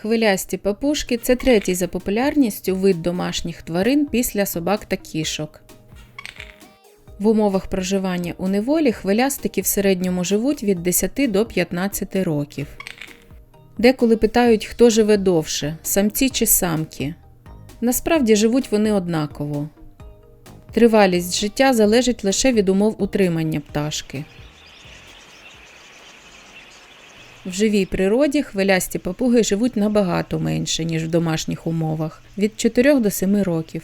Хвилясті папушки це третій за популярністю вид домашніх тварин після собак та кішок. В умовах проживання у неволі хвилястики в середньому живуть від 10 до 15 років. Деколи питають, хто живе довше самці чи самки. Насправді живуть вони однаково. Тривалість життя залежить лише від умов утримання пташки. В живій природі хвилясті папуги живуть набагато менше, ніж в домашніх умовах від 4 до 7 років.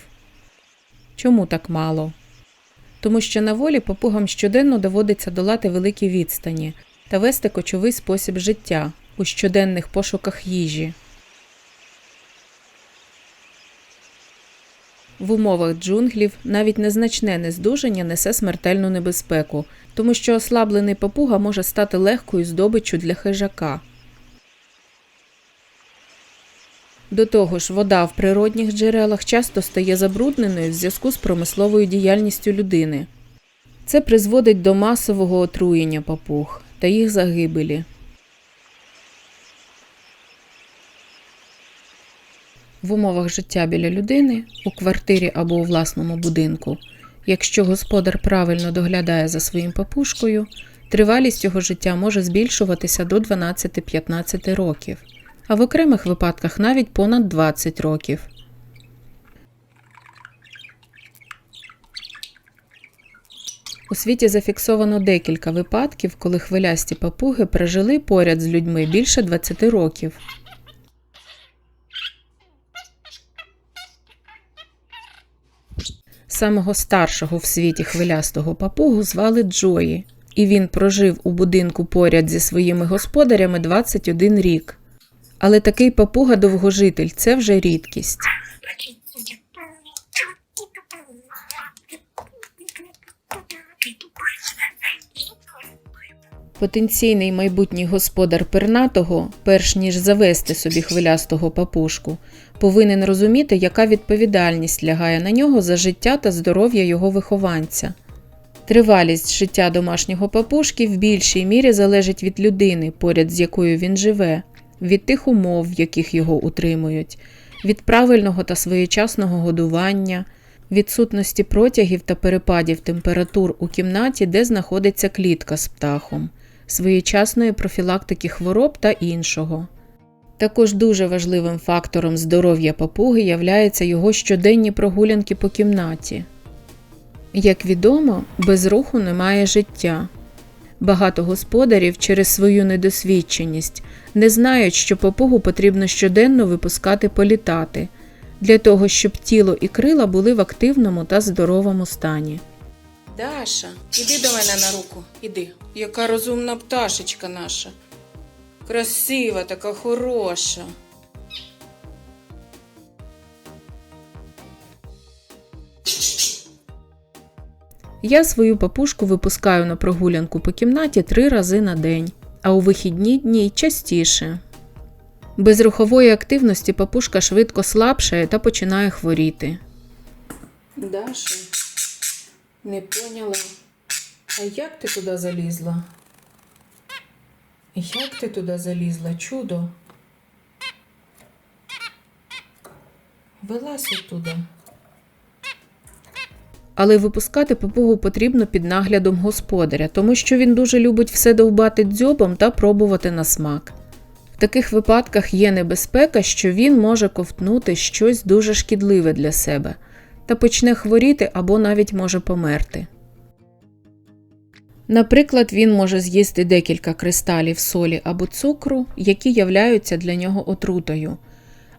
Чому так мало? Тому що на волі папугам щоденно доводиться долати великі відстані та вести кочовий спосіб життя у щоденних пошуках їжі. В умовах джунглів навіть незначне нездужання несе смертельну небезпеку, тому що ослаблений папуга може стати легкою здобиччю для хижака. До того ж, вода в природних джерелах часто стає забрудненою в зв'язку з промисловою діяльністю людини. Це призводить до масового отруєння папуг та їх загибелі. В умовах життя біля людини, у квартирі або у власному будинку, якщо господар правильно доглядає за своїм папушкою, тривалість його життя може збільшуватися до 12-15 років, а в окремих випадках навіть понад 20 років. У світі зафіксовано декілька випадків, коли хвилясті папуги прожили поряд з людьми більше 20 років. Самого старшого в світі хвилястого папугу звали Джої, і він прожив у будинку поряд зі своїми господарями 21 рік. Але такий папуга довгожитель це вже рідкість. Потенційний майбутній господар пернатого, перш ніж завести собі хвилястого папушку, повинен розуміти, яка відповідальність лягає на нього за життя та здоров'я його вихованця. Тривалість життя домашнього папушки в більшій мірі залежить від людини, поряд з якою він живе, від тих умов, в яких його утримують, від правильного та своєчасного годування, відсутності протягів та перепадів температур у кімнаті, де знаходиться клітка з птахом, своєчасної профілактики хвороб та іншого. Також дуже важливим фактором здоров'я папуги являються його щоденні прогулянки по кімнаті. Як відомо, без руху немає життя. Багато господарів через свою недосвідченість не знають, що папугу потрібно щоденно випускати політати, для того, щоб тіло і крила були в активному та здоровому стані. Даша, іди до мене на руку, іди. Яка розумна пташечка наша. Красива, така хороша. Я свою папушку випускаю на прогулянку по кімнаті три рази на день, а у вихідні дні частіше. Без рухової активності папушка швидко слабшає та починає хворіти. Даша, не поняла. А як ти туди залізла? Як ти туди залізла, чудо? Вилазь оттуда. Але випускати папугу потрібно під наглядом господаря, тому що він дуже любить все довбати дзьобом та пробувати на смак. В таких випадках є небезпека, що він може ковтнути щось дуже шкідливе для себе та почне хворіти або навіть може померти. Наприклад, він може з'їсти декілька кристалів солі або цукру, які являються для нього отрутою,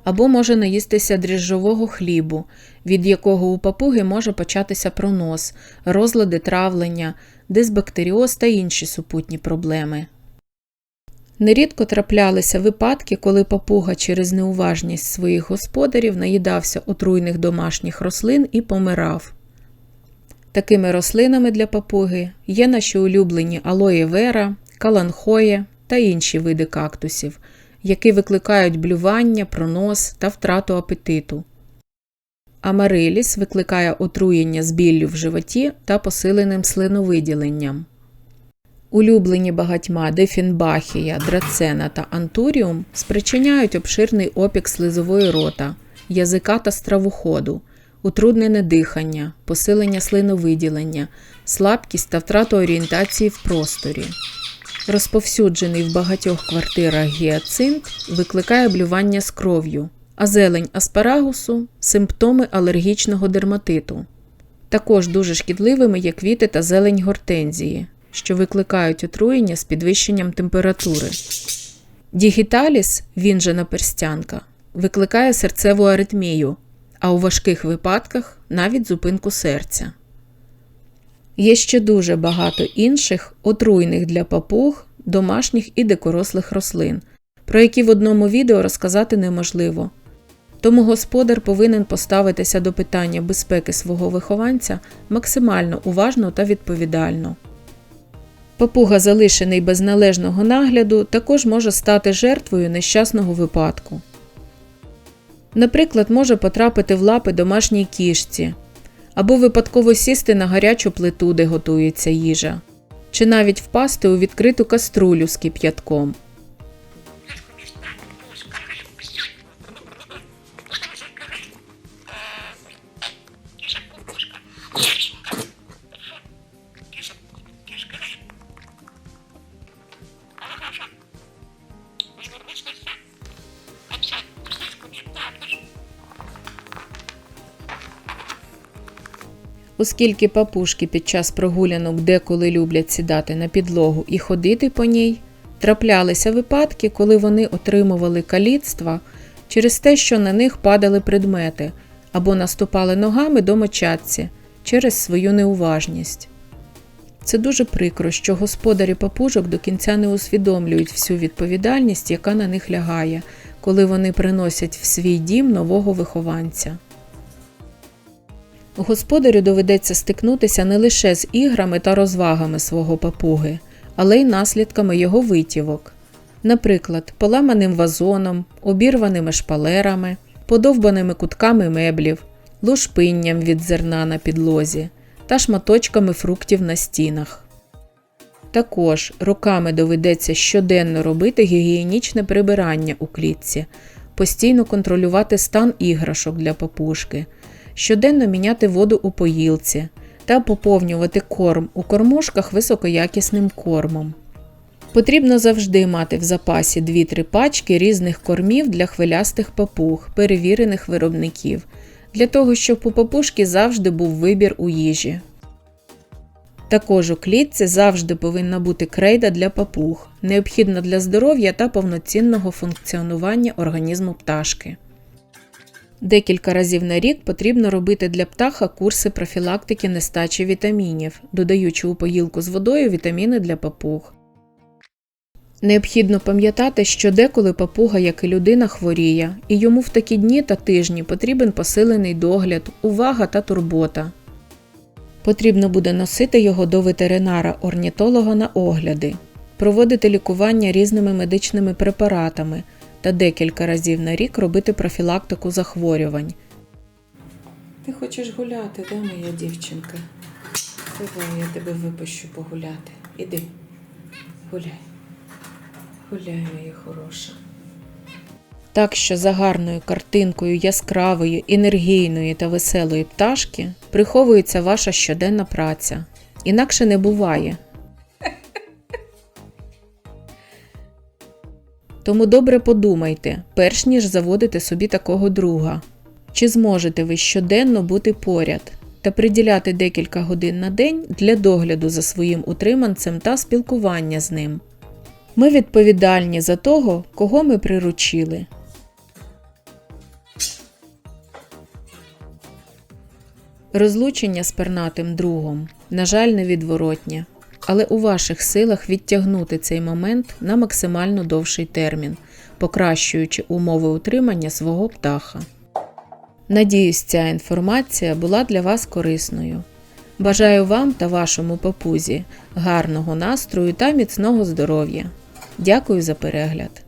або може наїстися дріжджового хлібу, від якого у папуги може початися пронос, розлади травлення, дисбактеріоз та інші супутні проблеми. Нерідко траплялися випадки, коли папуга через неуважність своїх господарів наїдався отруйних домашніх рослин і помирав. Такими рослинами для папуги є наші улюблені алоє вера, каланхоє та інші види кактусів, які викликають блювання, пронос та втрату апетиту. Амариліс викликає отруєння з біллю в животі та посиленим слиновиділенням. Улюблені багатьма дефінбахія, драцена та антуріум спричиняють обширний опік слизової рота, язика та стравоходу, утруднене дихання, посилення слиновиділення, слабкість та втрату орієнтації в просторі. Розповсюджений в багатьох квартирах гіацинт викликає блювання з кров'ю, а зелень аспарагусу симптоми алергічного дерматиту. Також дуже шкідливими є квіти та зелень гортензії, що викликають отруєння з підвищенням температури. Дігіталіс, він же наперстянка, викликає серцеву аритмію, а у важких випадках навіть зупинку серця. Є ще дуже багато інших отруйних для папуг, домашніх і дикорослих рослин, про які в одному відео розказати неможливо. Тому господар повинен поставитися до питання безпеки свого вихованця максимально уважно та відповідально. Папуга, залишений без належного нагляду, також може стати жертвою нещасного випадку. Наприклад, може потрапити в лапи домашній кішці, або випадково сісти на гарячу плиту, де готується їжа, чи навіть впасти у відкриту каструлю з кип'ятком. Оскільки папушки під час прогулянок деколи люблять сідати на підлогу і ходити по ній, траплялися випадки, коли вони отримували каліцтва через те, що на них падали предмети або наступали ногами до мочатці через свою неуважність. Це дуже прикро, що господарі папужок до кінця не усвідомлюють всю відповідальність, яка на них лягає, коли вони приносять в свій дім нового вихованця. Господарю доведеться стикнутися не лише з іграми та розвагами свого папуги, але й наслідками його витівок. Наприклад, поламаним вазоном, обірваними шпалерами, подовбаними кутками меблів, лушпинням від зерна на підлозі та шматочками фруктів на стінах. Також роками доведеться щоденно робити гігієнічне прибирання у клітці, постійно контролювати стан іграшок для папушки, щоденно міняти воду у поїлці та поповнювати корм у кормушках високоякісним кормом. Потрібно завжди мати в запасі 2-3 пачки різних кормів для хвилястих папуг, перевірених виробників, для того, щоб у папушки завжди був вибір у їжі. Також у клітці завжди повинна бути крейда для папуг, необхідна для здоров'я та повноцінного функціонування організму пташки. Декілька разів на рік потрібно робити для птаха курси профілактики нестачі вітамінів, додаючи у поїлку з водою вітаміни для папуг. Необхідно пам'ятати, що деколи папуга, як і людина, хворіє, і йому в такі дні та тижні потрібен посилений догляд, увага та турбота. Потрібно буде носити його до ветеринара-орнітолога на огляди, проводити лікування різними медичними препаратами та декілька разів на рік робити профілактику захворювань. Ти хочеш гуляти, да, моя дівчинка? Давай я тебе випущу погуляти. Іди, гуляй. Гуляй, моя хороша. Так що за гарною картинкою яскравої, енергійної та веселої пташки приховується ваша щоденна праця. Інакше не буває. Тому добре подумайте, перш ніж заводити собі такого друга. Чи зможете ви щоденно бути поряд та приділяти декілька годин на день для догляду за своїм утриманцем та спілкування з ним? Ми відповідальні за того, кого ми приручили. Розлучення з пернатим другом, на жаль, невідворотнє, але у ваших силах відтягнути цей момент на максимально довший термін, покращуючи умови утримання свого птаха. Надіюсь, ця інформація була для вас корисною. Бажаю вам та вашому папузі гарного настрою та міцного здоров'я. Дякую за перегляд!